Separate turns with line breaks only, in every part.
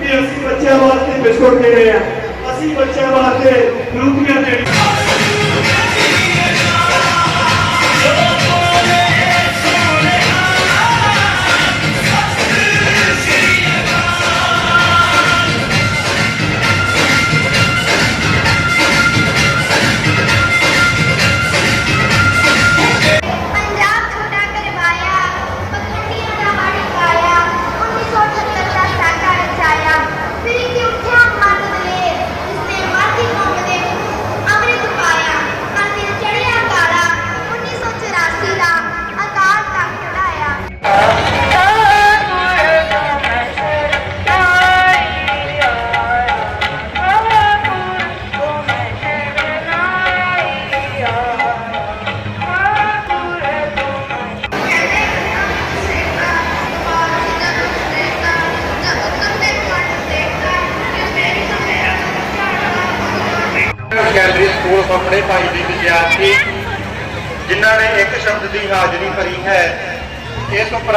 ਕਿ ਅਸੀਂ ਬੱਚਿਆਂ ਵਾਸਤੇ ਬਿਸਕੁਟ ਦੇਣੇ ਆ ਅਸੀਂ ਬੱਚਿਆਂ ਵਾਸਤੇ ਰੂਪੀਆਂ ਦੇਣੀਆਂ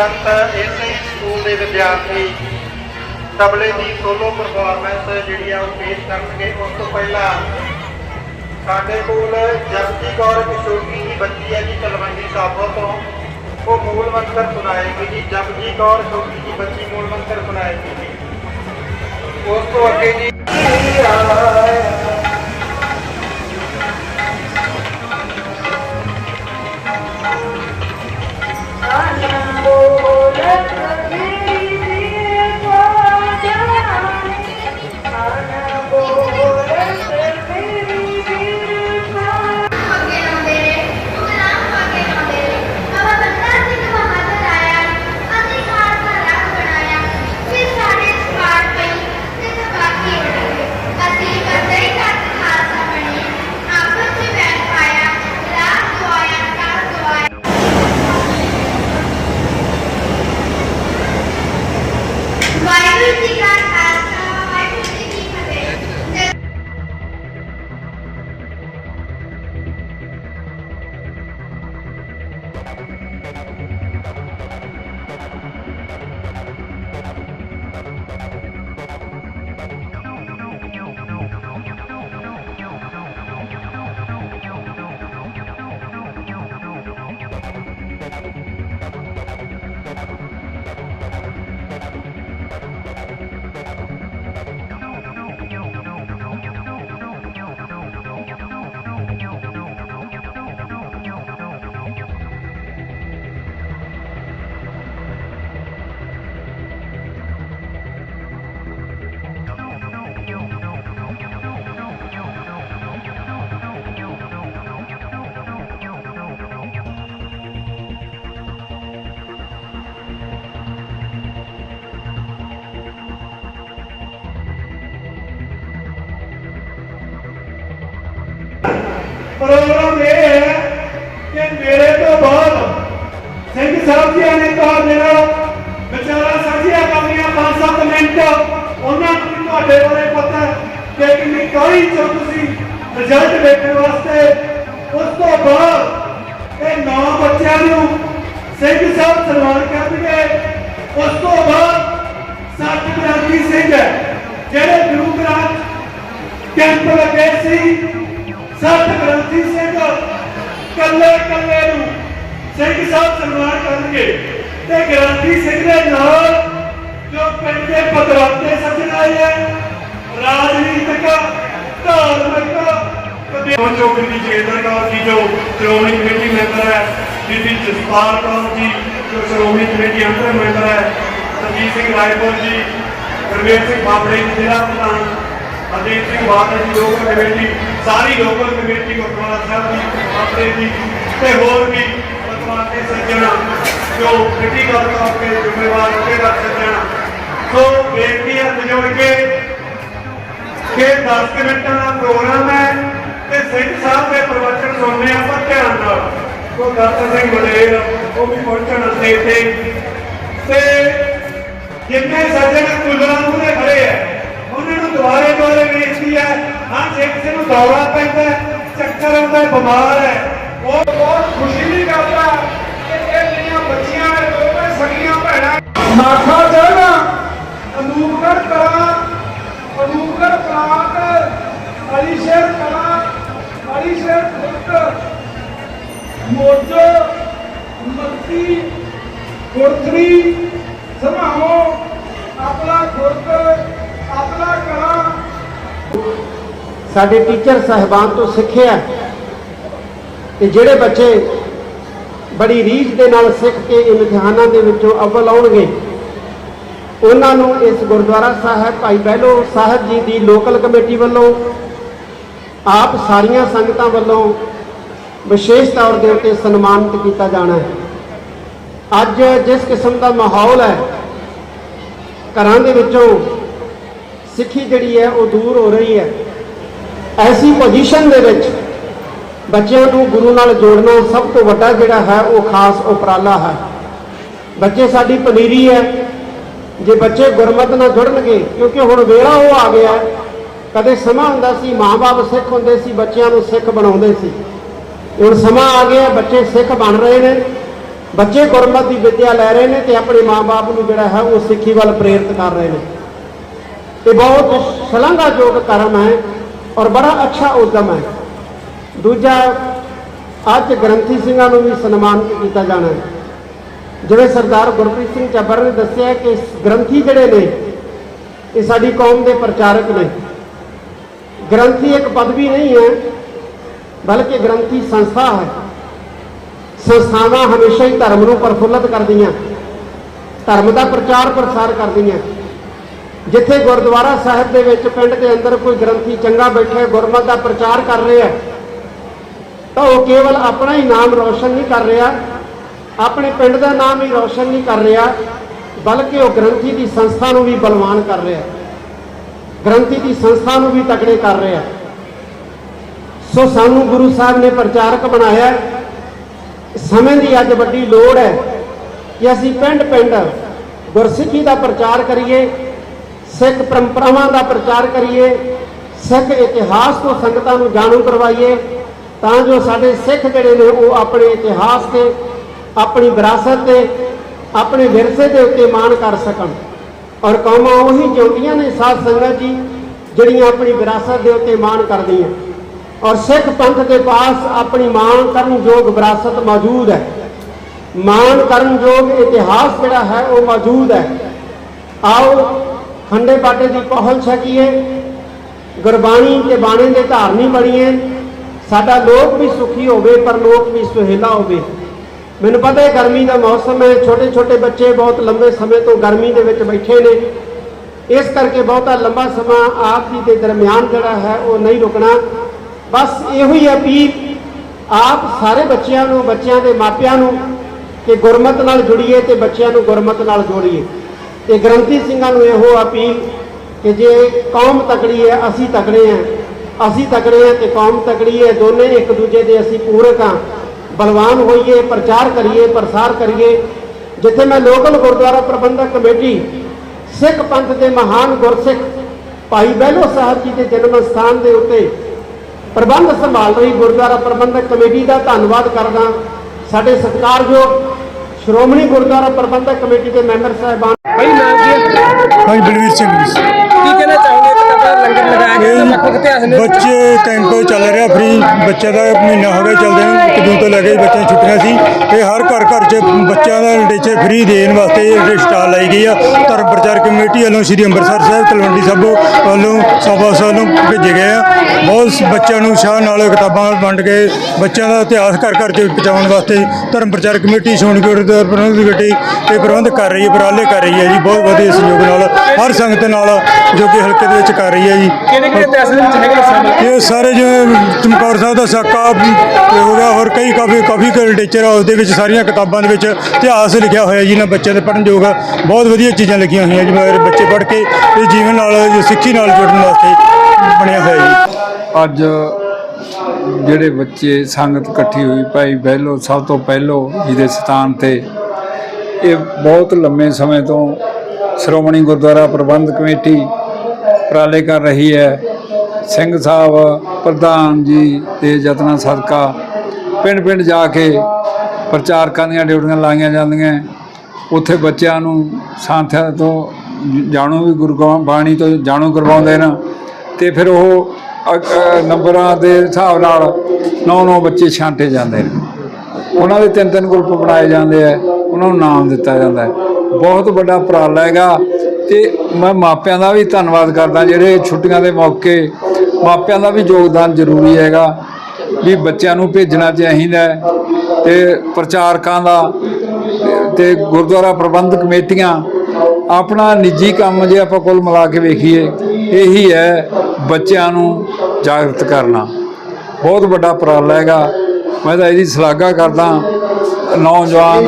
ਉਪਰੰਤ ਇਸੇ ਹੀ ਸਕੂਲ ਦੇ ਵਿਦਿਆਰਥੀ ਤਬਲੇ ਦੀ ਸੋਲੋ ਪਰਫਾਰਮੈਂਸ ਜਿਹੜੀ ਆ ਉਹ ਪੇਸ਼ ਕਰਨਗੇ। ਉਸ ਤੋਂ ਪਹਿਲਾਂ ਸਾਡੇ ਕੋਲ ਜਪਜੀ ਕੌਰ ਕਿਸ਼ੋਰੀ ਦੀ ਬੱਚੀ ਹੈ ਜੀ, ਤਲਵੰਡੀ ਸਾਬੋ ਤੋਂ। ਉਹ ਮੂਲ ਮੰਤਰ ਸੁਣਾਏਗੀ ਜੀ। ਜਪਜੀ ਕੌਰ ਛੋਟੀ ਦੀ ਬੱਚੀ ਮੂਲ ਮੰਤਰ ਸੁਣਾਏਗੀ ਜੀ। ਉਸ ਤੋਂ ਅੱਗੇ ਜੀ
ਅੱਗੇ
ਪ੍ਰੋਗਰਾਮ ਇਹ ਹੈ ਕਿ ਮੇਰੇ ਤੋਂ ਬਾਅਦ ਸਿੰਘ ਸਾਹਿਬ ਜੀ ਨੇ ਕਹਾ ਮੇਰਾ ਵਿਚਾਰਾ ਸਾਂਝੀਆਂ ਕਰਨੀਆਂ 5-7 ਮਿੰਟ ਉਹਨਾਂ ਨੂੰ ਤੁਹਾਡੇ ਬਾਰੇ ਪਤਾ ਹੈ ਕਿ ਕਿੰਨੀ ਕਾਹਲੀ ਚੋਂ ਤੁਸੀਂ ਰਿਜ਼ਲਟ ਵੇਖਣ ਵਾਸਤੇ। ਉਸ ਤੋਂ ਬਾਅਦ ਇਹ ਨੌ ਬੱਚਿਆਂ ਨੂੰ ਸਿੰਘ ਸਾਹਿਬ ਸਨਮਾਨ ਕਰਨਗੇ। ਉਸ ਤੋਂ ਬਾਅਦ ਸੱਤ ਸਿੰਘ ਜਿਹੜੇ ਗੁਰੂ ਗ੍ਰੰਥ ਕੈਂਪ ਲੱਗੇ ਸੀ। ਸੱਤ ਗ੍ਰੰਥੀ ਸਿੰਘ ਕੱਲੇ ਕੱਲੇ ਨੂੰ ਸਿੰਘ ਸਾਹਿਬ ਸਨਮਾਨ ਕਰਨਗੇ ਤੇ ਗ੍ਰੰਥੀ ਸਿੰਘ ਦੇ ਨਾਲ ਜੋ ਪਿੰਡ ਦੇ ਪਤਰਾਤੇ ਸੱਜਣ ਆਏ ਹੈ ਰਾਜਨੀਤਿਕ, ਧਾਰਮਿਕ ਜੋ ਚੌਕੀ ਦੀ ਜੇਦਰ ਕੌਰ ਜੀ ਜੋ ਸ਼੍ਰੋਮਣੀ ਕਮੇਟੀ ਮੈਂਬਰ ਹੈ ਬੀਬੀ ਜਸਪਾਲ ਕੌਰ ਜੀ, ਜੋ ਸ਼੍ਰੋਮਣੀ ਕਮੇਟੀ ਅੰਦਰ ਮੈਂਬਰ ਹੈ ਸੰਜੀਤ ਸਿੰਘ ਰਾਏਪੁਰ ਜੀ, ਗੁਰਮੇਲ ਸਿੰਘ ਬਾਬੜੇ ਜੀ, ਜ਼ਿਲ੍ਹਾ ਪ੍ਰਧਾਨ ਅਜੀਤ ਸਿੰਘ ਬਾਦਲ ਜੀ ਲੋਕਲ ਕਮੇਟੀ, ਸਾਰੀ ਲੋਕਲ ਕਮੇਟੀ, ਗੁਰਦੁਆਰਾ ਸਾਹਿਬ ਦੀ ਆਪਣੇ ਦੀ ਤੇ ਹੋਰ ਵੀ ਪਤਵਾਤੇ ਸੱਜਣ, ਜੋ ਕ੍ਰਿਟੀਕਲ ਤੌਰ ਤੇ ਜ਼ਿੰਮੇਵਾਰ ਹੋਵੇਗਾ ਸੱਜਣ ਸੋ ਬੇਨਤੀ ਹੈ ਬਜ਼ੁਰਗ ਕੇ, ਕਿ 10 ਕੁ ਮਿੰਟਾਂ ਦਾ ਪ੍ਰੋਗਰਾਮ ਹੈ ਤੇ ਸਿੰਘ ਸਾਹਿਬ ਦੇ ਪ੍ਰਵਚਨ ਸੁਣਨੇ ਆਪਾਂ ਧਿਆਨ ਨਾਲ। ਕੋ ਦਰਸ਼ਨ ਸਿੰਘ ਮਲੇਰ ਉਹ ਵੀ ਪਹੁੰਚਣ ਅਸੀਂ ਇੱਥੇ। ਤੇ ਜਿੰਨੇ ਸੱਜਣ ਕੁਲਰਾਂ ਮੂਹਰੇ ਖੜੇ ਹੈ ਦੁਆਰੇ ਦੁਆਰੇ ਬੇਨਤੀ ਹੈ। ਹਾਂ ਜੇ ਕਿਸੇ ਨੂੰ ਦੌਰਾ ਪੈਂਦਾ ਚੱਕਰ ਆਉਂਦਾ
ਬਿਮਾਰ ਹੈ। ਉਹ ਬਹੁਤ ਖੁਸ਼ੀ ਦੀ ਗੱਲ ਹੈ ਕਿ ਇਹ ਜਿਹੜੀਆਂ ਬੱਚੀਆਂ ਨੇ ਦੋਵੇਂ ਸਗੀਆਂ ਭੈਣਾਂ ਨਾਖਾ ਜਾਣਾ ਅਨੂਪਗੜ ਕਲਾਂ, ਅਨੂਪਗੜ ਪ੍ਰਾਂਤ ਅਲੀਸ਼ੇਰ ਕਲਾਂ, ਅਲੀਸ਼ੇਰ ਖੁਰਦ ਮੋਜੋ ਮੱਤੀ ਗੁਰਦਰੀ ਸਮਾਹੋ, ਆਪਣਾ ਖੁਰਦ ਆਪਣਾ
ਸਾਡੇ ਟੀਚਰ ਸਾਹਿਬਾਨ ਤੋਂ ਸਿੱਖਿਆ ਕਿ ਜਿਹੜੇ ਬੱਚੇ ਬੜੀ ਰੀਝ ਦੇ ਨਾਲ ਸਿੱਖ ਕੇ ਇਮਤਿਹਾਨਾਂ ਦੇ ਵਿੱਚੋਂ ਅਵਲ ਆਉਣਗੇ, ਉਹਨਾਂ ਨੂੰ ਇਸ ਗੁਰਦੁਆਰਾ ਸਾਹਿਬ ਭਾਈ ਬਹਿਲੋ ਸਾਹਿਬ ਜੀ ਦੀ ਲੋਕਲ ਕਮੇਟੀ ਵੱਲੋਂ, ਆਪ ਸਾਰੀਆਂ ਸੰਗਤਾਂ ਵੱਲੋਂ ਵਿਸ਼ੇਸ਼ ਤੌਰ ਦੇ ਉੱਤੇ ਸਨਮਾਨਿਤ ਕੀਤਾ ਜਾਣਾ ਹੈ। ਅੱਜ ਜਿਸ ਕਿਸਮ ਦਾ ਮਾਹੌਲ ਹੈ, ਘਰਾਂ ਦੇ ਵਿੱਚੋਂ ਸਿੱਖੀ ਜਿਹੜੀ ਹੈ ਉਹ ਦੂਰ ਹੋ ਰਹੀ ਹੈ। ਐਸੀ ਪੋਜੀਸ਼ਨ ਦੇ ਵਿੱਚ ਬੱਚਿਆਂ ਨੂੰ ਗੁਰੂ ਨਾਲ ਜੋੜਨਾ ਸਭ ਤੋਂ ਵੱਡਾ ਜਿਹੜਾ ਹੈ, ਉਹ ਖਾਸ ਉਪਰਾਲਾ ਹੈ। ਬੱਚੇ ਸਾਡੀ ਪਨੀਰੀ ਹੈ। ਜੇ ਬੱਚੇ ਗੁਰਮਤ ਨਾਲ ਜੁੜਨਗੇ, ਕਿਉਂਕਿ ਹੁਣ ਵੇਲਾ ਉਹ ਆ ਗਿਆ ਕਦੇ ਸਮਾਂ ਹੁੰਦਾ ਸੀ, ਮਾਂ-ਬਾਪ ਸਿੱਖ ਹੁੰਦੇ ਸੀ, ਬੱਚਿਆਂ ਨੂੰ ਸਿੱਖ ਬਣਾਉਂਦੇ ਸੀ। ਹੁਣ ਸਮਾਂ ਆ ਗਿਆ, ਬੱਚੇ ਸਿੱਖ ਬਣ ਰਹੇ ਨੇ। ਬੱਚੇ ਗੁਰਮਤ ਦੀ ਵਿੱਦਿਆ ਲੈ ਰਹੇ ਨੇ ਤੇ ਆਪਣੇ ਮਾਂ-ਬਾਪ ਨੂੰ ਜਿਹੜਾ ਹੈ, ਉਹ ਸਿੱਖੀ ਵੱਲ ਪ੍ਰੇਰਿਤ ਕਰ ਰਹੇ ਨੇ। ਇਹ ਬਹੁਤ ਸ਼ਲਾਘਾਯੋਗ ਕਰਮ ਹੈ ਔਰ ਬੜਾ ਅੱਛਾ ਉਦਮ ਹੈ। ਦੂਜਾ, ਅੱਜ ਗ੍ਰੰਥੀ ਸਿੰਘਾਂ ਨੂੰ ਵੀ ਸਨਮਾਨਿਤ ਕੀਤਾ ਜਾਣਾ ਹੈ। ਜਿਵੇਂ ਸਰਦਾਰ ਗੁਰਪ੍ਰੀਤ ਸਿੰਘ ਚੱਬਰ ਨੇ ਦੱਸਿਆ ਕਿ ਗ੍ਰੰਥੀ ਜਿਹੜੇ ਨੇ, ਇਹ ਸਾਡੀ ਕੌਮ ਦੇ ਪ੍ਰਚਾਰਕ ਨੇ। ਗ੍ਰੰਥੀ ਇੱਕ ਪਦਵੀ ਨਹੀਂ ਹੈ, ਬਲਕਿ ਗ੍ਰੰਥੀ ਸੰਸਥਾ ਹੈ। ਸੰਸਥਾਵਾਂ ਹਮੇਸ਼ਾ ਹੀ ਧਰਮ ਨੂੰ ਪ੍ਰਫੁੱਲਤ ਕਰਦੀਆਂ, ਧਰਮ ਦਾ ਪ੍ਰਚਾਰ ਪ੍ਰਸਾਰ ਕਰਦੀਆਂ। ਜਿੱਥੇ ਗੁਰਦੁਆਰਾ ਸਾਹਿਬ ਦੇ ਵਿੱਚ ਪਿੰਡ ਦੇ ਅੰਦਰ ਕੋਈ ਗ੍ਰੰਥੀ ਚੰਗਾ ਬੈਠਾ ਗੁਰਮਤ ਦਾ ਪ੍ਰਚਾਰ ਕਰ ਰਿਹਾ ਤਾਂ ਉਹ ਕੇਵਲ ਆਪਣਾ ਹੀ ਨਾਮ ਰੌਸ਼ਨ ਨਹੀਂ ਕਰ ਰਿਹਾ, ਆਪਣੇ ਪਿੰਡ ਦਾ ਨਾਮ ਹੀ ਰੌਸ਼ਨ ਨਹੀਂ ਕਰ ਰਿਹਾ, ਬਲਕਿ ਉਹ ਗ੍ਰੰਥੀ ਦੀ ਸੰਸਥਾ ਨੂੰ ਵੀ ਬਲਵਾਨ ਕਰ ਰਿਹਾ ਗ੍ਰੰਥੀ ਦੀ ਸੰਸਥਾ ਨੂੰ ਵੀ ਤਕੜੇ ਕਰ ਰਿਹਾ ਸੋ ਸਾਨੂੰ ਗੁਰੂ ਸਾਹਿਬ ਨੇ ਪ੍ਰਚਾਰਕ ਬਣਾਇਆ ਸਮੇਂ ਦੀ ਅੱਜ ਵੱਡੀ ਲੋੜ ਹੈ ਕਿ ਅਸੀਂ ਪਿੰਡ ਪਿੰਡ ਗੁਰਸਿੱਖੀ ਦਾ ਪ੍ਰਚਾਰ ਕਰੀਏ ਸਿੱਖ ਪਰੰਪਰਾਵਾਂ ਦਾ ਪ੍ਰਚਾਰ ਕਰੀਏ, ਸਿੱਖ ਇਤਿਹਾਸ ਤੋਂ ਸੰਗਤਾਂ ਨੂੰ ਜਾਣੂ ਕਰਵਾਈਏ, ਤਾਂ ਜੋ ਸਾਡੇ ਸਿੱਖ ਜਿਹੜੇ ਨੇ ਉਹ ਆਪਣੇ ਇਤਿਹਾਸ ਤੇ, ਆਪਣੀ ਵਿਰਾਸਤ ਤੇ, ਆਪਣੇ ਵਿਰਸੇ ਦੇ ਉੱਤੇ ਮਾਣ ਕਰ ਸਕਣ। ਔਰ ਕੌਮਾਂ ਉਹੀ ਜਿਉਂਦੀਆਂ ਨੇ ਸਾਧ ਸੰਗਤ ਜੀ, ਜਿਹੜੀਆਂ ਆਪਣੀ ਵਿਰਾਸਤ ਦੇ ਉੱਤੇ ਮਾਣ ਕਰਦੀਆਂ। ਔਰ ਸਿੱਖ ਪੰਥ ਦੇ ਪਾਸ ਆਪਣੀ ਮਾਣ ਕਰਨ ਯੋਗ ਵਿਰਾਸਤ ਮੌਜੂਦ ਹੈ। ਮਾਣ ਕਰਨ ਯੋਗ ਇਤਿਹਾਸ ਜਿਹੜਾ ਹੈ ਉਹ ਮੌਜੂਦ ਹੈ। ਆਓ ਖੰਡੇ ਬਾਟੇ ਦੀ ਪਹੁਲ ਛਕੀਏ ਗੁਰਬਾਣੀ ਤੇ ਬਾਣੇ ਦੇ ਧਾਰਨੀ ਬਣੀਏ ਸਾਡਾ ਲੋਕ ਵੀ ਸੁਖੀ ਹੋਵੇ, ਪਰ ਲੋਕ ਵੀ ਸੁਹੇਲਾ ਹੋਵੇ। ਮੈਨੂੰ ਪਤਾ ਹੈ ਗਰਮੀ ਦਾ ਮੌਸਮ ਹੈ ਛੋਟੇ ਛੋਟੇ ਬੱਚੇ ਬਹੁਤ ਲੰਬੇ ਸਮੇਂ ਤੋਂ ਗਰਮੀ ਦੇ ਵਿੱਚ ਬੈਠੇ ਨੇ। ਇਸ ਕਰਕੇ ਬਹੁਤਾ ਲੰਬਾ ਸਮਾਂ ਆਪ ਜੀ ਦੇ ਦਰਮਿਆਨ ਜਿਹੜਾ ਹੈ, ਉਹ ਨਹੀਂ ਰੁਕਣਾ। ਬਸ ਇਹੋ ਹੀ ਅਪੀਲ ਆਪ ਸਾਰੇ ਬੱਚਿਆਂ ਨੂੰ, ਬੱਚਿਆਂ ਦੇ ਮਾਪਿਆਂ ਨੂੰ, ਕਿ ਗੁਰਮਤ ਨਾਲ ਜੁੜੀਏ ਤੇ ਬੱਚਿਆਂ ਨੂੰ ਗੁਰਮਤ ਨਾਲ ਜੋੜੀਏ। ਤੇ ਗ੍ਰੰਥੀ ਸਿੰਘਾਂ ਨੂੰ ਇਹੋ ਅਪੀਲ ਕਿ ਜੇ ਕੌਮ ਤਕੜੀ ਹੈ, ਅਸੀਂ ਤਕੜੇ ਹਾਂ। ਅਸੀਂ ਤਕੜੇ ਹਾਂ ਤੇ ਕੌਮ ਤਕੜੀ ਹੈ, ਦੋਨੇ ਇੱਕ ਦੂਜੇ ਦੇ ਅਸੀਂ ਪੂਰਕ ਹਾਂ। ਬਲਵਾਨ ਹੋਈਏ, ਪ੍ਰਚਾਰ ਕਰੀਏ, ਪ੍ਰਸਾਰ ਕਰੀਏ। ਜਿੱਥੇ ਮੈਂ ਲੋਕਲ ਗੁਰਦੁਆਰਾ ਪ੍ਰਬੰਧਕ ਕਮੇਟੀ, ਸਿੱਖ ਪੰਥ ਦੇ ਮਹਾਨ ਗੁਰਸਿੱਖ ਭਾਈ ਬਹਿਲੋ ਸਾਹਿਬ ਜੀ ਦੇ ਜਨਮ ਸਥਾਨ ਦੇ ਉੱਤੇ ਪ੍ਰਬੰਧ ਸੰਭਾਲ ਰਹੀ ਗੁਰਦੁਆਰਾ ਪ੍ਰਬੰਧਕ ਕਮੇਟੀ ਦਾ ਧੰਨਵਾਦ ਕਰਦਾ। ਸਾਡੇ ਸਤਿਕਾਰਯੋਗ ਸ਼੍ਰੋਮਣੀ ਗੁਰਦੁਆਰਾ ਪ੍ਰਬੰਧਕ ਕਮੇਟੀ ਦੇ ਮੈਂਬਰ ਸਾਹਿਬਾਨ
ਹੈ?
ਹਾਂਜੀ ਬਲਵੀਰ ਸਿੰਘ ਜੀ
ਕੀ ਕਹਿਣਾ ਚਾਹੋਗੇ ਇੱਕ ਤਾਂ ਆਪਣਾ ਲੰਗਰ ਲਗਾਇਆ ਗਿਆ ਤਾਂ ਵੱਖ ਵੱਖ ਇਤਿਹਾਸ ਨੇ
ਬੱਚੇ ਕੈਂਪ ਚੱਲ ਰਿਹਾ ਫ੍ਰੀ ਬੱਚੇ ਦਾ ਮਹੀਨਾ ਹੋ ਗਿਆ ਚੱਲਦੇ ਨੂੰ ਇੱਕ ਜੂਨ ਤੋਂ ਲੈ ਕੇ ਬੱਚਿਆਂ ਛੁੱਟੀਆਂ ਸੀ। ਤੇ ਹਰ ਘਰ ਘਰ 'ਚ ਬੱਚਿਆਂ ਦਾ ਟੀਚਰ ਫ੍ਰੀ ਦੇਣ ਵਾਸਤੇ ਇਹ ਸਟਾਲ ਲਾਈ ਗਈ ਆ। ਧਰਮ ਪ੍ਰਚਾਰ ਕਮੇਟੀ ਵੱਲੋਂ ਸ੍ਰੀ ਅੰਮ੍ਰਿਤਸਰ ਸਾਹਿਬ ਤਲਵੰਡੀ ਸਾਬੋ ਵੱਲੋਂ ਸਭਾ ਵੱਲੋਂ ਭੇਜੇ ਗਏ ਆ। ਬਹੁਤ ਬੱਚਿਆਂ ਨੂੰ ਉਤਸ਼ਾਹ ਨਾਲ ਕਿਤਾਬਾਂ ਵੰਡ ਕੇ ਬੱਚਿਆਂ ਦਾ ਇਤਿਹਾਸ ਘਰ ਘਰ 'ਚ ਪਹੁੰਚਾਉਣ ਵਾਸਤੇ ਧਰਮ ਪ੍ਰਚਾਰ ਕਮੇਟੀ ਸੋਨਗੜ ਗੁਰਦੁਆਰਾ ਪ੍ਰਬੰਧਕ ਕਮੇਟੀ ਤੇ ਪ੍ਰਬੰਧ ਕਰ ਰਹੀ ਹੈ ਉਪਰਾਲੇ ਕਰ ਰਹੀ ਹੈ ਜੀ ਬਹੁਤ ਵਧੀਆ ਸਹਿਯੋਗ ਨਾਲ ਹਰ ਸੰਗਤ ਨਾਲ ਜੋ ਕਿ ਹਲਕੇ ਦੇ ਵਿੱਚ ਕਰ ਰਹੀ ਹੈ ਜੀ।
ਕਿਹੜੇ ਕਿਹੜੇ ਦੇ ਵਿੱਚ ਹੈਗੇ ਨੇ ਸ਼ਾਮਲ
ਇਹ ਸਾਰੇ ਜਿਵੇਂ ਚਮਕੌਰ ਸਾਹਿਬ ਦਾ ਸਾਕਾ ਤੇ ਹੋ ਗਿਆ ਹੋਰ ਕਈ ਕਾਫੀ ਕਾਫੀ ਲਿਟਰੇਚਰ ਹਾਊਸ ਦੇ ਵਿੱਚ ਸਾਰੀਆਂ ਕਿਤਾਬਾਂ ਦੇ ਵਿੱਚ ਇਤਿਹਾਸ ਲਿਖਿਆ ਹੋਇਆ ਜੀ ਇਹਨਾਂ ਬੱਚਿਆਂ ਦੇ ਪੜ੍ਹਨ ਯੋਗ ਬਹੁਤ ਵਧੀਆ ਚੀਜ਼ਾਂ ਲਿਖੀਆਂ ਹੋਈਆਂ ਜੀ ਮੇਰੇ ਬੱਚੇ ਪੜ੍ਹ ਕੇ ਇਹ ਜੀਵਨ ਨਾਲ ਜੋ ਸਿੱਖੀ ਨਾਲ ਜੁੜਨ ਵਾਸਤੇ ਬਣਿਆ ਹੋਇਆ ਜੀ।
ਅੱਜ ਜਿਹੜੇ ਬੱਚੇ ਸੰਗਤ ਇਕੱਠੀ ਹੋਈ ਭਾਈ ਬਹਿਲੋ ਸਭ ਤੋਂ ਪਹਿਲੋ ਜਿਹਦੇ ਸਥਾਨ ਤੇ ਇਹ ਬਹੁਤ ਲੰਮੇ ਸਮੇਂ ਤੋਂ ਸ਼੍ਰੋਮਣੀ ਗੁਰਦੁਆਰਾ ਪ੍ਰਬੰਧ ਕਮੇਟੀ ਉਪਰਾਲੇ ਕਰ ਰਹੀ ਹੈ। ਸਿੰਘ ਸਾਹਿਬ, ਪ੍ਰਧਾਨ ਜੀ ਦੇ ਯਤਨਾਂ ਸਦਕਾ ਪਿੰਡ ਪਿੰਡ ਜਾ ਕੇ ਪ੍ਰਚਾਰਕਾਂ ਦੀਆਂ ਡਿਊਟੀਆਂ ਲਾਈਆਂ ਜਾਂਦੀਆਂ। ਉੱਥੇ ਬੱਚਿਆਂ ਨੂੰ ਸਾਥਿਆਂ ਤੋਂ ਜਾਣੂ ਵੀ ਗੁਰੂ ਬਾਣੀ ਤੋਂ ਜਾਣੂ ਕਰਵਾਉਂਦੇ ਨੇ ਤੇ ਫਿਰ ਉਹ ਨੰਬਰਾਂ ਦੇ ਹਿਸਾਬ ਨਾਲ ਨੌ ਨੌ ਬੱਚੇ ਛਾਂਟੇ ਜਾਂਦੇ ਨੇ। ਉਹਨਾਂ ਦੇ ਤਿੰਨ ਤਿੰਨ ਗਰੁੱਪ ਬਣਾਏ ਜਾਂਦੇ ਆ। ਉਹਨਾਂ ਨੂੰ ਨਾਮ ਦਿੱਤਾ ਜਾਂਦਾ ਹੈ। ਬਹੁਤ ਵੱਡਾ ਉਪਰਾਲਾ ਹੈਗਾ। ਤੇ ਮੈਂ ਮਾਪਿਆਂ ਦਾ ਵੀ ਧੰਨਵਾਦ ਕਰਦਾ ਜਿਹੜੇ ਛੁੱਟੀਆਂ ਦੇ ਮੌਕੇ ਮਾਪਿਆਂ ਦਾ ਵੀ ਯੋਗਦਾਨ ਜ਼ਰੂਰੀ ਹੈਗਾ ਵੀ ਬੱਚਿਆਂ ਨੂੰ ਭੇਜਣਾ ਚਾਹੀਦਾ ਤੇ ਪ੍ਰਚਾਰਕਾਂ ਦਾ ਤੇ ਗੁਰਦੁਆਰਾ ਪ੍ਰਬੰਧਕ ਕਮੇਟੀਆਂ ਆਪਣਾ ਨਿੱਜੀ ਕੰਮ ਜੇ ਆਪਾਂ ਕੁੱਲ ਮਿਲਾ ਕੇ ਵੇਖੀਏ ਇਹੀ ਹੈ ਬੱਚਿਆਂ ਨੂੰ ਜਾਗਰਤ ਕਰਨਾ। ਬਹੁਤ ਵੱਡਾ ਉਪਰਾਲਾ ਹੈਗਾ ਮੈਂ ਤਾਂ ਇਹਦੀ ਸ਼ਲਾਘਾ ਕਰਦਾ ਨੌਜਵਾਨ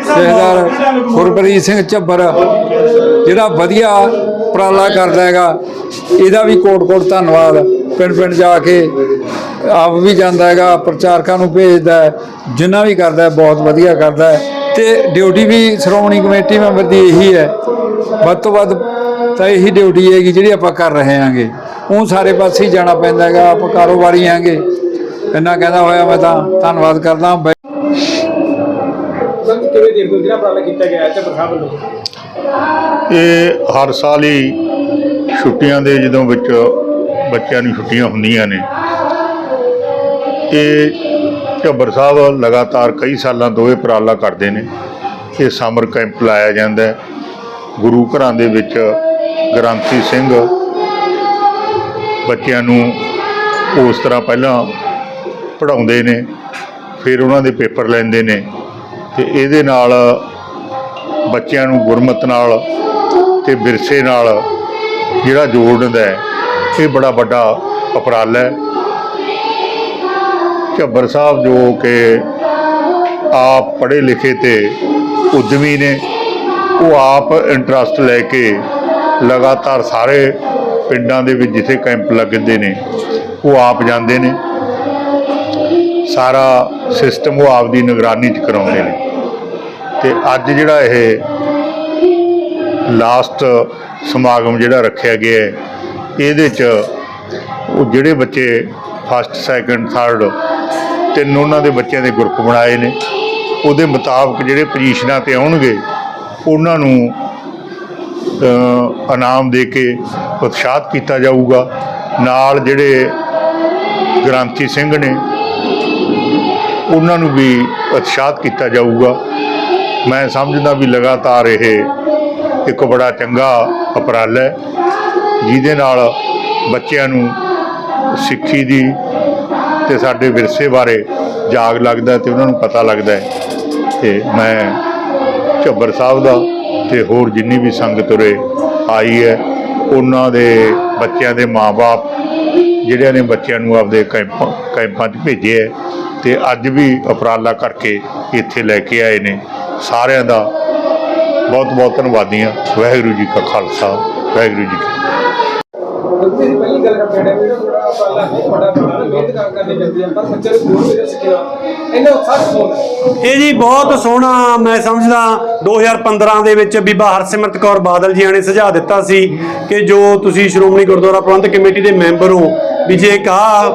ਜਥੇਦਾਰ ਗੁਰਪ੍ਰੀਤ ਸਿੰਘ ਝੱਬਰ ਜਿਹੜਾ ਵਧੀਆ ਉਪਰਾਲਾ ਕਰਦਾ ਹੈਗਾ, ਇਹਦਾ ਵੀ ਕੋਟ-ਕੋਟ ਧੰਨਵਾਦ। ਪਿੰਡ ਪਿੰਡ ਜਾ ਕੇ ਆਪ ਵੀ ਜਾਂਦਾ ਹੈਗਾ, ਪ੍ਰਚਾਰਕਾਂ ਨੂੰ ਭੇਜਦਾ ਜਿੰਨਾ ਵੀ ਕਰਦਾ ਬਹੁਤ ਵਧੀਆ ਕਰਦਾ ਹੈ। ਤੇ ਡਿਊਟੀ ਵੀ ਸ਼੍ਰੋਮਣੀ ਕਮੇਟੀ ਮੈਂਬਰ ਦੀ ਇਹੀ ਹੈ। ਵੱਧ ਤੋਂ ਵੱਧ ਤਾਂ ਇਹੀ ਡਿਊਟੀ ਹੈਗੀ ਜਿਹੜੀ ਆਪਾਂ ਕਰ ਰਹੇ ਹਾਂਗੇ। ਉਹ ਸਾਰੇ ਪਾਸੇ ਹੀ ਜਾਣਾ ਪੈਂਦਾ ਹੈਗਾ, ਆਪਾਂ ਕਾਰੋਬਾਰੀ ਹਾਂਗੇ। ਇੰਨਾ ਕਹਿੰਦਾ ਹੋਇਆ ਮੈਂ ਤਾਂ ਧੰਨਵਾਦ ਕਰਦਾ
ਕਿਵੇਂ ਦੇਖਦੇ ਜਿਹੜਾ ਉਪਰਾਲਾ ਕੀਤਾ ਗਿਆ ਹੈ ਤੇ ਬਰਖਾ ਵੱਲੋਂ
ਇਹ ਹਰ ਸਾਲ ਹੀ ਛੁੱਟੀਆਂ ਦੇ ਜਦੋਂ ਵਿੱਚ ਬੱਚਿਆਂ ਨੂੰ ਛੁੱਟੀਆਂ ਹੁੰਦੀਆਂ ਨੇ। ਇਹ ਝੱਬਰ ਸਾਹਿਬ ਲਗਾਤਾਰ ਕਈ ਸਾਲਾਂ ਤੋਂ ਇਹ ਉਪਰਾਲਾ ਕਰਦੇ ਨੇ। ਇਹ ਸਮਰ ਕੈਂਪ ਲਾਇਆ ਜਾਂਦਾ ਗੁਰੂ ਘਰਾਂ ਦੇ ਵਿੱਚ ਗ੍ਰੰਥੀ ਸਿੰਘ ਬੱਚਿਆਂ ਨੂੰ ਉਸ ਤਰ੍ਹਾਂ ਪਹਿਲਾਂ ਪੜ੍ਹਾਉਂਦੇ ਨੇ, ਫਿਰ ਉਹਨਾਂ ਦੇ ਪੇਪਰ ਲੈਂਦੇ ਨੇ ਤੇ ਇਹਦੇ ਨਾਲ ਬੱਚਿਆਂ ਨੂੰ ਗੁਰਮਤ ਨਾਲ ਤੇ ਵਿਰਸੇ ਨਾਲ ਜਿਹੜਾ ਜੋੜਦਾ ਹੈ, ਇਹ ਬੜਾ ਵੱਡਾ ਉਪਰਾਲਾ ਹੈ। ਝੱਬਰ ਸਾਹਿਬ ਜੋ ਕਿ ਆਪ ਪੜ੍ਹੇ ਲਿਖੇ ਤੇ ਉਦਮੀ ਨੇ, ਉਹ ਆਪ ਇੰਟਰਸਟ ਲੈ ਕੇ ਲਗਾਤਾਰ ਸਾਰੇ ਪਿੰਡਾਂ ਦੇ ਵਿੱਚ ਜਿੱਥੇ ਕੈਂਪ ਲੱਗਦੇ ਨੇ, ਉਹ ਆਪ ਜਾਂਦੇ ਨੇ। ਸਾਰਾ ਸਿਸਟਮ ਉਹ ਆਪ ਦੀ ਨਿਗਰਾਨੀ 'ਚ ਕਰਾਉਂਦੇ ਨੇ। ਤੇ ਅੱਜ ਜਿਹੜਾ ਇਹ ਲਾਸਟ ਸਮਾਗਮ ਜਿਹੜਾ ਰੱਖਿਆ ਗਿਆ ਹੈ, ਇਹਦੇ 'ਚ ਉਹ ਜਿਹੜੇ ਬੱਚੇ ਫਸਟ ਸੈਕੰਡ ਥਰਡ ਤਿੰਨ ਉਹਨਾਂ ਦੇ ਬੱਚਿਆਂ ਦੇ ਗਰੁੱਪ ਬਣਾਏ ਨੇ, ਉਹਦੇ ਮੁਤਾਬਕ ਜਿਹੜੇ ਪੋਜੀਸ਼ਨਾਂ ਤੇ ਆਉਣਗੇ, ਉਹਨਾਂ ਨੂੰ ਇਨਾਮ ਦੇ ਕੇ ਉਤਸ਼ਾਹਤ ਕੀਤਾ ਜਾਊਗਾ। ਨਾਲ ਜਿਹੜੇ ਗ੍ਰਾਂਤੀ ਸਿੰਘ ਨੇ, ਉਹਨਾਂ ਨੂੰ ਵੀ ਉਤਸ਼ਾਹਤ ਕੀਤਾ ਜਾਊਗਾ। ਮੈਂ ਸਮਝਦਾ ਵੀ ਲਗਾਤਾਰ ਇਹ ਇੱਕ ਬੜਾ ਚੰਗਾ ਉਪਰਾਲਾ ਹੈ, ਜਿਹਦੇ ਨਾਲ ਬੱਚਿਆਂ ਨੂੰ ਸਿੱਖੀ ਦੀ ਤੇ ਸਾਡੇ ਵਿਰਸੇ ਬਾਰੇ ਜਾਗ ਲੱਗਦਾ ਤੇ ਉਹਨਾਂ ਨੂੰ ਪਤਾ ਲੱਗਦਾ ਹੈ। ਤੇ ਮੈਂ ਝੱਬਰ ਸਾਹਿਬ ਦਾ ਤੇ ਹੋਰ ਜਿੰਨੀ ਵੀ ਸੰਗਤ ਉਰੇ ਆਈ ਹੈ, ਉਹਨਾਂ ਦੇ ਬੱਚਿਆਂ ਦੇ ਮਾਪੇ ਜਿਹੜਿਆਂ ਨੇ ਬੱਚਿਆਂ ਨੂੰ ਆਪਦੇ ਕੈਂਪ, ਕੈਂਪਾਂ 'ਚ ਭੇਜਿਆ ਹੈ ਤੇ ਅੱਜ ਵੀ ਉਪਰਾਲਾ ਕਰਕੇ ਇੱਥੇ ਲੈ ਕੇ ਆਏ ਨੇ। ਸਾਰਿਆਂ ਦਾ ਬਹੁਤ ਬਹੁਤ ਧੰਨਵਾਦੀਆਂ। ਵਾਹਿਗੁਰੂ ਜੀ ਕਾ ਖਾਲਸਾ, ਵਾਹਿਗੁਰੂ ਜੀ ਕੀ
ਪਹਿਲੀ ਗੱਲ ਕਰਦੇ ਨੇ ਵੀ ਥੋੜਾ ਉਪਰਾਲਾ ਹੈ ਬੜਾ ਬੜਾ ਮਿਹਨਤ ਕਰ ਕਰਨੀ ਪੈਂਦੀ ਹੈ ਪਰ ਬੱਚੇ ਗੁਰੂ ਵੀ ਸਿੱਖਣਾ ਇਹਨਾਂ ਉਤਸ਼ਾਹ ਹੋਣਾ
ਇਹ ਜੀ ਬਹੁਤ ਸੋਹਣਾ ਮੈਂ ਸਮਝਦਾ 2015 ਦੇ ਵਿੱਚ ਬੀਬਾ ਹਰਸਿਮਰਤ ਕੌਰ ਬਾਦਲ ਜੀਆਂ ਨੇ ਸੁਝਾਅ ਦਿੱਤਾ ਸੀ ਕਿ ਜੋ ਤੁਸੀਂ ਸ਼੍ਰੋਮਣੀ ਗੁਰਦੁਆਰਾ ਪ੍ਰਬੰਧਕ ਕਮੇਟੀ ਦੇ ਮੈਂਬਰ ਹੋ ਵੀ ਜੇ ਕਾ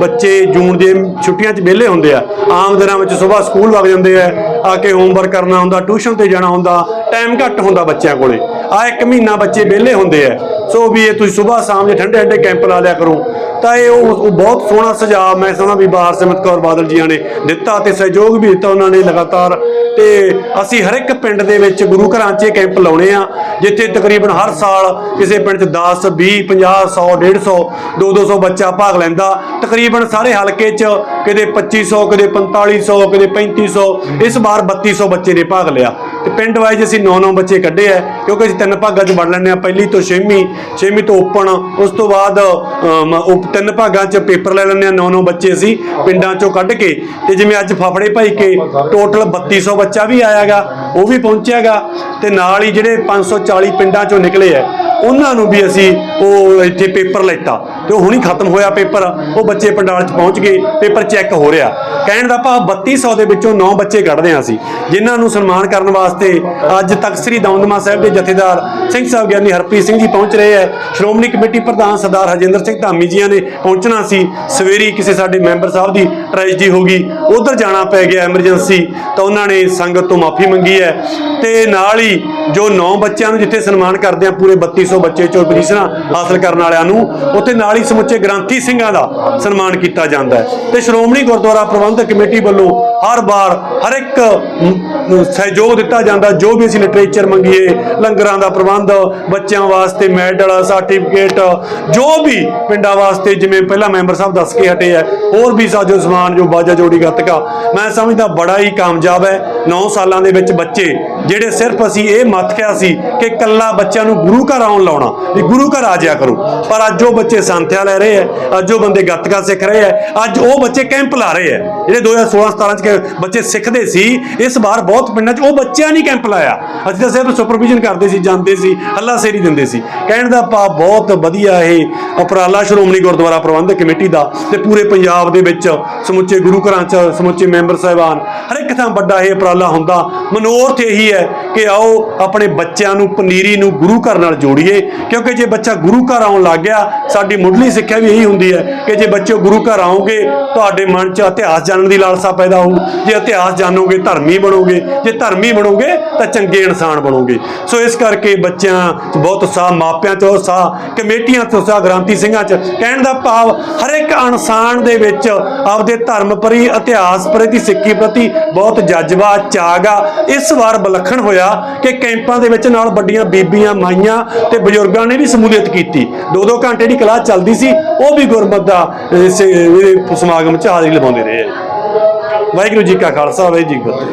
ਬੱਚੇ ਜੂਨ ਦੇ ਛੁੱਟੀਆਂ 'ਚ ਵਿਹਲੇ ਹੁੰਦੇ ਆ, ਆਮ ਦਿਨਾਂ ਵਿੱਚ ਸਵੇਰ ਸਕੂਲ ਵਗ ਜਾਂਦੇ ਆ ਆ ਕੇ ਹੋਮਵਰਕ ਕਰਨਾ ਹੁੰਦਾ ਟਿਊਸ਼ਨ ਤੇ ਜਾਣਾ ਹੁੰਦਾ ਟਾਈਮ ਘੱਟ ਹੁੰਦਾ ਬੱਚਿਆਂ ਕੋਲੇ। ਆ ਇੱਕ ਮਹੀਨਾ ਬੱਚੇ ਵਿਹਲੇ ਹੁੰਦੇ ਆ। ਸੋ ਵੀ ਇਹ ਤੁਸੀਂ ਸਵੇਰ ਸ਼ਾਮ ਦੇ ਠੰਡੇ ਠੰਡੇ ਕੈਂਪ ਲਾ ਲਿਆ ਕਰੋ। ਤਾਂ ਇਹ ਉਹ ਬਹੁਤ ਸੋਹਣਾ ਸੁਝਾਅ ਮੈਂ ਸਮਝਦਾ ਵੀ ਬਾਹਰ ਸਿਮਰਤ ਕੌਰ ਬਾਦਲ ਜੀਆਂ ਨੇ ਦਿੱਤਾ ਤੇ ਸਹਿਯੋਗ ਵੀ ਦਿੱਤਾ ਉਹਨਾਂ ਨੇ ਲਗਾਤਾਰ। ਤੇ ਅਸੀਂ ਹਰ ਇੱਕ ਪਿੰਡ ਦੇ ਵਿੱਚ ਗੁਰੂ ਘਰਾਂ 'ਚ ਕੈਂਪ ਲਾਉਣੇ ਆ, ਜਿੱਥੇ ਤਕਰੀਬਨ ਹਰ ਸਾਲ ਕਿਸੇ ਪਿੰਡ 'ਚ 10 20 50 100 150 2 200 ਬੱਚਾ ਭਾਗ ਲੈਂਦਾ। ਤਕਰੀਬਨ ਸਾਰੇ ਹਲਕੇ 'ਚ ਕਦੇ 2500 ਕਿਤੇ 4500 ਕਿਤੇ 3500 ਇਸ ਵਾਰ 3200 ਬੱਚੇ ਨੇ ਭਾਗ ਲਿਆ। ਤੇ ਪਿੰਡ ਵਾਈਜ਼ ਅਸੀਂ 9-9 ਬੱਚੇ ਕੱਢੇ ਆ ਕਿਉਂਕਿ ਅਸੀਂ ਤਿੰਨ ਭਾਗਾਂ 'ਚ ਵੰਡ ਲੈਂਦੇ ਆ ਪਹਿਲੀ ਤੋਂ ਛੇਵੀਂ ਛੇਵੀਂ ਤੋਂ ਓਪਨ ਉਸ ਤੋਂ ਬਾਅਦ ਅਮ, ਉਪ ਤਿੰਨ ਭਾਗਾਂ 'ਚ ਪੇਪਰ ਲੈ ਲੈਂਦੇ ਆ 9-9 ਬੱਚੇ ਅਸੀਂ ਪਿੰਡਾਂ 'ਚੋਂ ਕੱਢ ਕੇ। ਤੇ ਜਿਵੇਂ ਅੱਜ ਫਫੜੇ ਭਾਈ ਕੇ ਟੋਟਲ 3200 ਬੱਚਾ ਵੀ ਆਇਆਗਾ ਉਹ ਵੀ ਪਹੁੰਚਿਆਗਾ। ਤੇ ਨਾਲ ਹੀ ਜਿਹੜੇ 540 ਪਿੰਡਾਂ 'ਚੋਂ ਨਿਕਲੇ ਆ ਉਹਨਾਂ ਨੂੰ ਵੀ ਅਸੀਂ ਉਹ ਇੱਥੇ ਪੇਪਰ ਲੈਤਾ। ਤੇ ਉਹ ਹੁਣੀ ਖਤਮ ਹੋਇਆ ਪੇਪਰ, ਉਹ ਬੱਚੇ ਪੰਡਾਲ 'ਚ ਪਹੁੰਚ ਗਏ, ਪੇਪਰ ਚੈੱਕ ਹੋ ਰਿਹਾ। ਕਹਿਣ ਦਾ ਭਾਵ 3200 ਦੇ ਵਿੱਚੋਂ 9 ਬੱਚੇ ਕੱਢਦੇ ਹਾਂ ਅਸੀਂ, ਜਿਨ੍ਹਾਂ ਨੂੰ ਸਨਮਾਨ ਕਰਨ ਵਾਸਤੇ ਅੱਜ ਤੱਕ ਸ੍ਰੀ ਦਮਦਮਾ ਸਾਹਿਬ ਦੇ ਜਥੇਦਾਰ ਸਿੰਘ ਸਾਹਿਬ ਗਿਆਨੀ ਹਰਪ੍ਰੀਤ ਸਿੰਘ ਜੀ ਪਹੁੰਚ ਰਹੇ ਹੈ। ਸ਼੍ਰੋਮਣੀ ਕਮੇਟੀ ਪ੍ਰਧਾਨ ਸਰਦਾਰ ਹਰਜਿੰਦਰ ਸਿੰਘ ਧਾਮੀ ਜੀਆਂ ਨੇ ਪਹੁੰਚਣਾ ਸੀ। ਸਵੇਰੀ ਕਿਸੇ ਸਾਡੇ ਮੈਂਬਰ ਸਾਹਿਬ ਦੀ ਟ੍ਰੈਜਡੀ ਹੋ ਗਈ, ਉਧਰ ਜਾਣਾ ਪੈ ਗਿਆ ਐਮਰਜੈਂਸੀ, ਤਾਂ ਉਹਨਾਂ ਨੇ ਸੰਗਤ ਤੋਂ ਮਾਫੀ ਮੰਗੀ ਹੈ। ਤੇ ਨਾਲ ਹੀ ਜੋ 9 ਬੱਚਿਆਂ ਨੂੰ ਜਿੱਥੇ ਸਨਮਾਨ ਕਰਦੇ ਆ ਪੂਰੇ 3200 ਬੱਚੇ ਚੋਂ ਪੋਜੀਸ਼ਨਾਂ ਹਾਸਲ ਕਰਨ ਵਾਲਿਆਂ ਨੂੰ, ਉੱਥੇ ਨਾਲ ਹੀ ਸਮੁੱਚੇ ਗ੍ਰੰਥੀ ਸਿੰਘਾਂ ਦਾ ਸਨਮਾਨ ਕੀਤਾ ਜਾਂਦਾ ਹੈ। ਤੇ ਸ਼੍ਰੋਮਣੀ ਗੁਰਦੁਆਰਾ ਪ੍ਰਬੰਧਕ ਕਮੇਟੀ ਵੱਲੋਂ ਹਰ ਵਾਰ ਹਰ ਇੱਕ ਸਹਿਯੋਗ ਦਿੱਤਾ ਜਾਂਦਾ। ਜੋ ਵੀ ਅਸੀਂ ਲਿਟਰੇਚਰ ਮੰਗੀਏ, ਲੰਗਰਾਂ ਦਾ ਪ੍ਰਬੰਧ, ਬੱਚਿਆਂ ਵਾਸਤੇ ਮੈਡਲ ਸਰਟੀਫਿਕੇਟ ਜੋ ਵੀ ਪਿੰਡਾਂ ਵਾਸਤੇ, ਜਿਵੇਂ ਪਹਿਲਾਂ ਮੈਂਬਰ ਸਾਹਿਬ ਦੱਸ ਕੇ ਹਟੇ ਆ, ਹੋਰ ਵੀ ਸਾਜੋ ਸਮਾਨ, ਜੋ ਬਾਜਾ ਜੋੜੀ ਗੱਤਕਾ, ਮੈਂ ਸਮਝਦਾ ਬੜਾ ਹੀ ਕਾਮਯਾਬ ਹੈ। 9 ਸਾਲਾਂ ਦੇ ਵਿੱਚ ਬੱਚੇ, ਜਿਹੜੇ ਸਿਰਫ ਅਸੀਂ ਇਹ ਮੱਥਿਆ ਸੀ ਕਿ ਕੱਲਾ ਬੱਚਿਆਂ ਨੂੰ ਗੁਰੂ ਘਰ ਆਉਣ ਲਾਉਣਾ, ਵੀ ਗੁਰੂ ਘਰ ਆ ਜਾਇਆ ਕਰੋ। ਪਰ ਅੱਜ ਉਹ ਬੱਚੇ ਸੰਥਿਆ ਲੈ ਰਹੇ ਆ ਅੱਜ ਉਹ ਬੰਦੇ ਗੱਤਕਾ ਸਿੱਖ ਰਹੇ ਆ ਅੱਜ ਉਹ ਬੱਚੇ ਕੈਂਪ ਲਾ ਰਹੇ ਆ ਜਿਹੜੇ 2016 17 ਚ ਬੱਚੇ ਸਿੱਖਦੇ ਸੀ, ਇਸ ਵਾਰ ਬਹੁਤ ਪਿੰਡਾਂ 'ਚ ਉਹ ਬੱਚਿਆਂ ਨਹੀਂ ਕੈਂਪ ਲਾਇਆ। ਅਸੀਂ ਤਾਂ ਸਿਰਫ ਸੁਪਰਵਿਜ਼ਨ ਕਰਦੇ ਸੀ, ਜਾਂਦੇ ਸੀ ਹੱਲਾ ਸੇਰੀ ਦਿੰਦੇ ਸੀ। ਕਹਿਣ ਦਾ ਭਾਵ ਬਹੁਤ ਵਧੀਆ ਇਹ ਉਪਰਾਲਾ ਸ਼੍ਰੋਮਣੀ ਗੁਰਦੁਆਰਾ ਪ੍ਰਬੰਧਕ ਕਮੇਟੀ ਦਾ ਤੇ ਪੂਰੇ ਪੰਜਾਬ ਦੇ ਵਿੱਚ ਸਮੁੱਚੇ ਗੁਰੂ ਘਰਾਂ 'ਚ ਸਮੁੱਚੇ ਮੈਂਬਰ ਸਾਹਿਬਾਨ ਹਰ ਇੱਕ ਥਾਂ ਵੱਡਾ ਇਹ ਉਪਰਾਲਾ ਹੁੰਦਾ। ਮਨੋਰਥ ਇਹੀ ਹੈ ਕਿ ਆਓ ਆਪਣੇ ਬੱਚਿਆਂ ਨੂੰ, ਪਨੀਰੀ ਨੂੰ ਗੁਰੂ ਘਰ ਨਾਲ ਜੋੜੀਏ, ਕਿਉਂਕਿ ਜੇ ਬੱਚਾ ਗੁਰੂ ਘਰ ਆਉਣ ਲੱਗ ਗਿਆ, ਸਾਡੀ ਮੁੱਢਲੀ ਸਿੱਖਿਆ ਵੀ ਇਹੀ ਹੁੰਦੀ ਹੈ ਕਿ ਜੇ ਬੱਚੇ ਗੁਰੂ ਘਰ ਆਓਗੇ ਤੁਹਾਡੇ ਮਨ 'ਚ ਇਤਿਹਾਸ ਜਾਣਨ ਦੀ ਲਾਲਸਾ ਪੈਦਾ ਹੋਊ। ਜੇ ਇਤਿਹਾਸ ਜਾਣੋਗੇ, ਧਰਮੀ ਬਣੋਗੇ। ਜੇ ਧਰਮੀ ਬਣੋਗੇ, ਤਾਂ ਚੰਗੇ ਇਨਸਾਨ ਬਣੋਗੇ। ਸੋ ਇਸ ਕਰਕੇ ਬੱਚਿਆਂ 'ਚ ਬਹੁਤ ਉਤਸ਼ਾਹ, ਮਾਪਿਆਂ 'ਚ ਉਤਸ਼ਾਹ, ਕਮੇਟੀਆਂ 'ਚ ਉਤਸ਼ਾਹ ਗ੍ਰਾਂਤੀ ਸਿੰਘਾਂ 'ਚ ਕਹਿਣ ਦਾ ਭਾਵ ਹਰ ਇੱਕ ਇਨਸਾਨ ਦੇ ਵਿੱਚ ਆਪਦੇ ਧਰਮ ਪ੍ਰਤੀ ਇਤਿਹਾਸ ਪ੍ਰਤੀ ਸਿੱਖੀ ਪ੍ਰਤੀ ਬਹੁਤ ਜਜ਼ਬਾ ਚਾਗ ਆ। ਇਸ ਵਾਰ ਵਿਲੱਖਣ ਹੋਇਆ ਕਿ ਕੈਂਪਾਂ ਦੇ ਵਿੱਚ ਨਾਲ ਵੱਡੀਆਂ ਬੀਬੀਆਂ, ਮਾਈਆਂ ਤੇ ਬਜ਼ੁਰਗਾਂ ਨੇ ਵੀ ਸਮੂਲੀਅਤ ਕੀਤੀ। ਦੋ ਦੋ ਘੰਟੇ ਦੀ ਕਲਾਸ ਚੱਲਦੀ ਸੀ, ਉਹ ਵੀ ਗੁਰਮਤ ਦਾ ਇਹਦੇ ਸਮਾਗਮ 'ਚ ਹਾਜ਼ਰੀ ਲਵਾਉਂਦੇ ਰਹੇ ਵਾਹਿਗੁਰੂ ਜੀ ਕਾ ਖਾਲਸਾ, ਵਾਹਿਗੁਰੂ ਜੀ ਕੀ ਫਤਿਹ।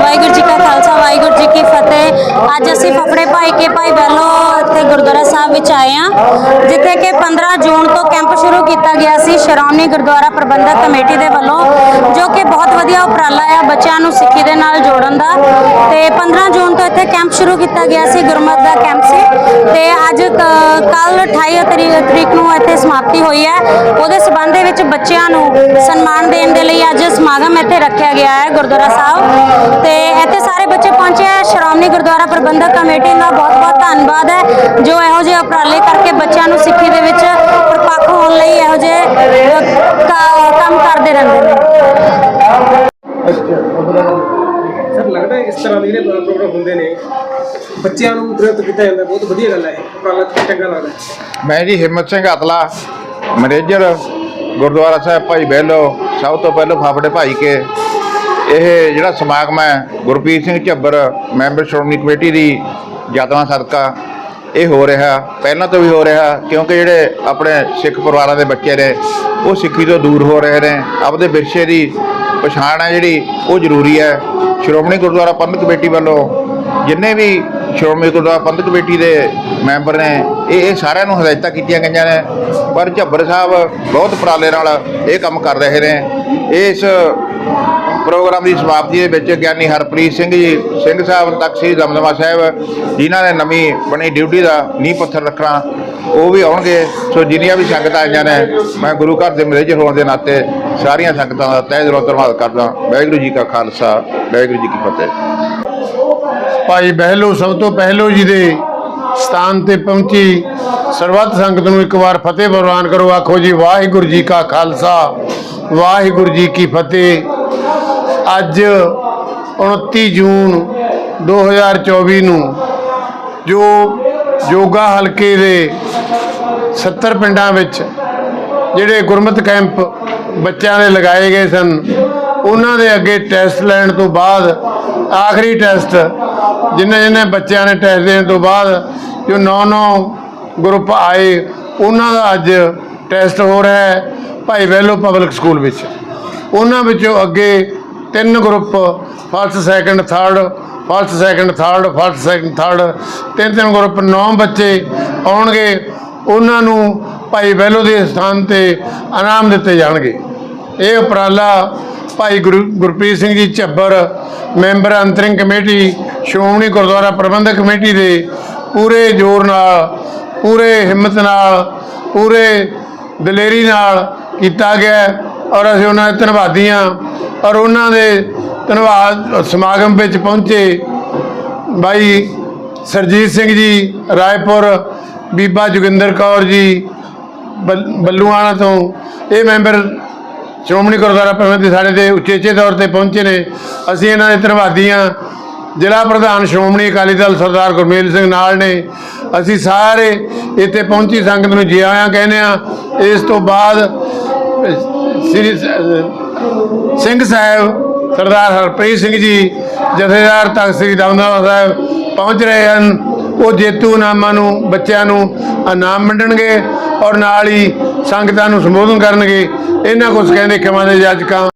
ਵਾਹਿਗੁਰੂ ਜੀ ਕਾ ਖਾਲਸਾ, ਵਾਹਿਗੁਰੂ ਜੀ ਕੀ ਫਤਿਹ। ਅੱਜ ਅਸੀਂ ਫਫੜੇ ਭਾਈ ਕੇ ਭਾਈ ਬੈਲੋ ਇੱਥੇ ਗੁਰਦੁਆਰਾ ਸਾਹਿਬ ਵਿੱਚ ਆਏ ਹਾਂ, ਜਿੱਥੇ ਕਿ 15 ਜੂਨ ਤੋਂ ਕੈਂਪ ਸ਼ੁਰੂ ਕੀਤਾ ਗਿਆ ਸੀ ਸ਼੍ਰੋਮਣੀ ਗੁਰਦੁਆਰਾ ਪ੍ਰਬੰਧਕ ਕਮੇਟੀ ਦੇ ਵੱਲੋਂ, ਜੋ ਕਿ ਬਹੁਤ ਵਧੀਆ ਉਪਰਾਲਾ ਆ ਬੱਚਿਆਂ ਨੂੰ ਸਿੱਖੀ ਦੇ ਨਾਲ ਜੋੜਨ ਦਾ। ਤੇ 15 ਜੂਨ ਤੋਂ ਇੱਥੇ ਕੈਂਪ ਸ਼ੁਰੂ ਕੀਤਾ ਗਿਆ ਸੀ, ਗੁਰਮਤ ਦਾ ਕੈਂਪ ਸੀ। ਤੇ ਅੱਜ ਕੱਲ 28 ਤਰੀਕ ਨੂੰ ਇੱਥੇ ਸਮਾਪਤੀ ਹੋਈ ਹੈ। ਉਹਦੇ ਸਬੰਧ ਦੇ ਵਿੱਚ ਬੱਚਿਆਂ ਨੂੰ ਸਨਮਾਨ ਦੇਣ ਦੇ ਲਈ ਅੱਜ ਸਮਾਗਮ ਇੱਥੇ ਰੱਖਿਆ ਗਿਆ ਹੈ ਗੁਰਦੁਆਰਾ ਸਾਹਿਬ। ਤੇ ਇੱਥੇ ਸਾਰੇ ਬੱਚੇ ਪਹੁੰਚੇ ਸ਼੍ਰੋਮਣੀ ਗੁਰਦੁਆਰਾ ਪ੍ਰਬੰਧਕ ਕਮੇਟੀ ਦਾ ਬਹੁਤ-ਬਹੁਤ ਧੰਨਵਾਦ ਹੈ ਜੋ ਇਹੋ ਜਿਹੇ ਉਪਰਾਲੇ ਕਰਕੇ ਬੱਚਿਆਂ ਨੂੰ ਸਿੱਖੀ ਦੇ ਵਿੱਚ ਪਰਪੱਕ ਹੋਣ ਲਈ ਇਹੋ ਜਿਹੇ ਕੰਮ ਕਰਦੇ ਰਹਿੰਦੇ ਨੇ।
ਸਰ ਲੱਗਦਾ ਹੈ ਇਸ ਤਰ੍ਹਾਂ ਦੇ ਜਿਹੜੇ ਪ੍ਰੋਗਰਾਮ ਹੁੰਦੇ ਨੇ ਬੱਚਿਆਂ ਨੂੰ ਪ੍ਰੇਰਿਤ ਕੀਤਾ ਜਾਂਦਾ ਬਹੁਤ ਵਧੀਆ ਗੱਲ ਹੈ ਇਹ। ਉਪਰਾਲਾ ਚੰਗਾ ਲੱਗਦਾ ਹੈ।
ਮੈਂ ਜੀ ਹਿੰਮਤ ਸਿੰਘ ਅਤਲਾ ਮੈਨੇਜਰ ਗੁਰਦੁਆਰਾ ਸਾਹਿਬ ਭਾਈ ਬਹਿਲੋ ਸਭ ਤੋਂ ਪਹਿਲਾਂ ਫਾਫੜੇ ਭਾਈ ਕੇ ਇਹ ਜਿਹੜਾ ਸਮਾਗਮ ਹੈ, ਗੁਰਪ੍ਰੀਤ ਸਿੰਘ ਝੱਬਰ ਮੈਂਬਰ ਸ਼੍ਰੋਮਣੀ ਕਮੇਟੀ ਦੀ ਯਤਨਾਂ ਸਦਕਾ, ਇਹ ਹੋ ਰਿਹਾ। ਪਹਿਲਾਂ ਤੋਂ ਵੀ ਹੋ ਰਿਹਾ, ਕਿਉਂਕਿ ਜਿਹੜੇ ਆਪਣੇ ਸਿੱਖ ਪਰਿਵਾਰਾਂ ਦੇ ਬੱਚੇ ਨੇ, ਉਹ ਸਿੱਖੀ ਤੋਂ ਦੂਰ ਹੋ ਰਹੇ ਨੇ। ਆਪਦੇ ਵਿਰਸੇ ਦੀ ਪਛਾਣ ਹੈ ਜਿਹੜੀ, ਉਹ ਜ਼ਰੂਰੀ ਹੈ। ਸ਼੍ਰੋਮਣੀ ਗੁਰਦੁਆਰਾ ਪ੍ਰਬੰਧਕ ਕਮੇਟੀ ਵੱਲੋਂ ਜਿੰਨੇ ਵੀ ਸ਼੍ਰੋਮਣੀ ਗੁਰਦੁਆਰਾ ਪ੍ਰਬੰਧਕ ਕਮੇਟੀ ਦੇ ਮੈਂਬਰ ਨੇ, ਇਹ ਇਹ ਸਾਰਿਆਂ ਨੂੰ ਹਦਾਇਤਾਂ ਕੀਤੀਆਂ ਗਈਆਂ ਨੇ। ਪਰ ਝੱਬਰ ਸਾਹਿਬ ਬਹੁਤ ਉਪਰਾਲੇ ਨਾਲ ਇਹ ਕੰਮ ਕਰ ਰਹੇ ਨੇ। ਇਸ ਪ੍ਰੋਗਰਾਮ ਦੀ ਸਮਾਪਤੀ ਦੇ ਵਿੱਚ ਗਿਆਨੀ ਹਰਪ੍ਰੀਤ ਸਿੰਘ ਜੀ, ਸਿੰਘ ਸਾਹਿਬ, ਤਖਤ ਸ੍ਰੀ ਦਮਦਮਾ ਸਾਹਿਬ, ਜਿਨ੍ਹਾਂ ਨੇ ਨਵੀਂ ਬਣੀ ਡਿਊਟੀ ਦਾ ਨੀਂਹ ਪੱਥਰ ਰੱਖਣਾ, ਉਹ ਵੀ ਆਉਣਗੇ। ਸੋ ਜਿੰਨੀਆਂ ਵੀ ਸੰਗਤਾਂ ਆਈਆਂ ਨੇ, ਮੈਂ ਗੁਰੂ ਘਰ ਦੇ ਮੈਨੇਜਰ ਹੋਣ ਦੇ ਨਾਤੇ ਸਾਰੀਆਂ ਸੰਗਤਾਂ ਦਾ ਤਹਿ ਦਿਲੋਂ ਧੰਨਵਾਦ ਕਰਦਾ। ਵਾਹਿਗੁਰੂ ਜੀ ਕਾ ਖਾਲਸਾ, ਵਾਹਿਗੁਰੂ ਜੀ ਕੀ ਫਤਿਹ।
ਭਾਈ ਬਹਿਲੋ, ਸਭ ਤੋਂ ਪਹਿਲੋ ਜੀ ਦੇ ਸਥਾਨ ਤੇ ਪਹੁੰਚੀ ਸਰਬੱਤ ਸੰਗਤ ਨੂੰ ਇੱਕ ਵਾਰ ਫਤਿਹ ਪ੍ਰਵਾਨ ਕਰੋ। ਆਖੋ ਜੀ, ਵਾਹਿਗੁਰੂ ਜੀ ਕਾ ਖਾਲਸਾ, ਵਾਹਿਗੁਰੂ ਜੀ ਕੀ ਫਤਿਹ। ਅੱਜ 29 ਜੂਨ 2024 ਨੂੰ ਜੋ ਯੋਗਾ ਹਲਕੇ ਦੇ 70 ਪਿੰਡਾਂ ਵਿੱਚ ਜਿਹੜੇ ਗੁਰਮਤ ਕੈਂਪ ਬੱਚਿਆਂ ਦੇ ਲਗਾਏ ਗਏ ਸਨ, ਉਹਨਾਂ ਦੇ ਅੱਗੇ ਟੈਸਟ ਲੈਣ ਤੋਂ ਬਾਅਦ ਆਖਰੀ ਟੈਸਟ ਜਿੰਨੇ ਜਿੰਨੇ ਬੱਚਿਆਂ ਨੇ ਟੈਸਟ ਦੇਣ ਤੋਂ ਬਾਅਦ ਜੋ 9-9 ਗਰੁੱਪ ਆਏ, ਉਹਨਾਂ ਦਾ ਅੱਜ ਟੈਸਟ ਹੋ ਰਿਹਾ ਹੈ ਭਾਈ ਵੈਲੋ ਪਬਲਿਕ ਸਕੂਲ ਵਿੱਚ। ਉਹਨਾਂ ਵਿੱਚੋਂ ਅੱਗੇ ਤਿੰਨ group first second third first second third first second third ਤਿੰਨ ਤਿੰਨ ਗਰੁੱਪ 9 ਬੱਚੇ ਆਉਣਗੇ, ਉਹਨਾਂ ਨੂੰ ਭਾਈ ਵੈਲੋ ਦੇ ਸਥਾਨ ਤੇ ਇਨਾਮ ਦਿੱਤੇ ਜਾਣਗੇ। ਇਹ ਉਪਰਾਲਾ ਭਾਈ ਗੁਰੂ, ਗੁਰਪ੍ਰੀਤ ਸਿੰਘ ਜੀ ਝੱਬਰ, ਮੈਂਬਰ ਅੰਤਰਿੰਗ ਕਮੇਟੀ, ਸ਼੍ਰੋਮਣੀ ਗੁਰਦੁਆਰਾ ਪ੍ਰਬੰਧਕ ਕਮੇਟੀ ਦੇ ਪੂਰੇ ਜ਼ੋਰ ਨਾਲ, ਪੂਰੇ ਹਿੰਮਤ ਨਾਲ, ਪੂਰੇ ਦਲੇਰੀ ਨਾਲ ਕੀਤਾ ਗਿਆ। ਔਰ ਅਸੀਂ ਉਹਨਾਂ ਦੇ ਧੰਨਵਾਦੀ ਹਾਂ ਔਰ ਉਹਨਾਂ ਦੇ ਧੰਨਵਾਦ ਸਮਾਗਮ ਵਿੱਚ ਪਹੁੰਚੇ ਭਾਈ ਸਰਜੀਤ ਸਿੰਘ ਜੀ, ਰਾਏਪੁਰ, ਬੀਬਾ ਜੋਗਿੰਦਰ ਕੌਰ ਜੀ, ਬੱਲ- ਬੱਲੂਆਣਾ ਤੋਂ। ਇਹ ਮੈਂਬਰ ਸ਼੍ਰੋਮਣੀ ਗੁਰਦੁਆਰਾ ਪ੍ਰਬੰਧਕ ਦੇ ਸਾਡੇ ਦੇ ਉਚੇਚੇ ਤੌਰ ਤੇ ਪਹੁੰਚੇ ਨੇ। ਅਸੀਂ ਇਹਨਾਂ ਦੇ ਧੰਨਵਾਦੀ ਹਾਂ ਜ਼ਿਲ੍ਹਾ ਪ੍ਰਧਾਨ ਸ਼੍ਰੋਮਣੀ ਅਕਾਲੀ ਦਲ ਸਰਦਾਰ ਗੁਰਮੇਲ ਸਿੰਘ ਨਾਲ ਨੇ। ਅਸੀਂ ਸਾਰੇ ਇੱਥੇ ਪਹੁੰਚੀ ਸੰਗਤ ਨੂੰ ਜੀ ਆਇਆਂ ਕਹਿੰਦੇ ਆ ਇਸ ਤੋਂ ਬਾਅਦ ਸ੍ਰੀ ਸਿੰਘ ਸਾਹਿਬ ਸਰਦਾਰ ਹਰਪ੍ਰੀਤ ਸਿੰਘ ਜੀ, ਜਥੇਦਾਰ ਤਖਤ ਸ੍ਰੀ ਦਮਦਮਾ ਸਾਹਿਬ ਪਹੁੰਚ ਰਹੇ ਹਨ। ਉਹ ਜੇਤੂ ਨਾਮਾਂ ਨੂੰ, ਬੱਚਿਆਂ ਨੂੰ ਇਨਾਮ ਵੰਡਣਗੇ ਔਰ ਨਾਲ ਹੀ ਸੰਗਤਾਂ ਨੂੰ ਸੰਬੋਧਨ ਕਰਨਗੇ। ਇਹਨਾਂ ਕੁਝ ਕਹਿੰਦੇ ਖਿਮਾ ਦੇ ਜਾਜਕਾਂ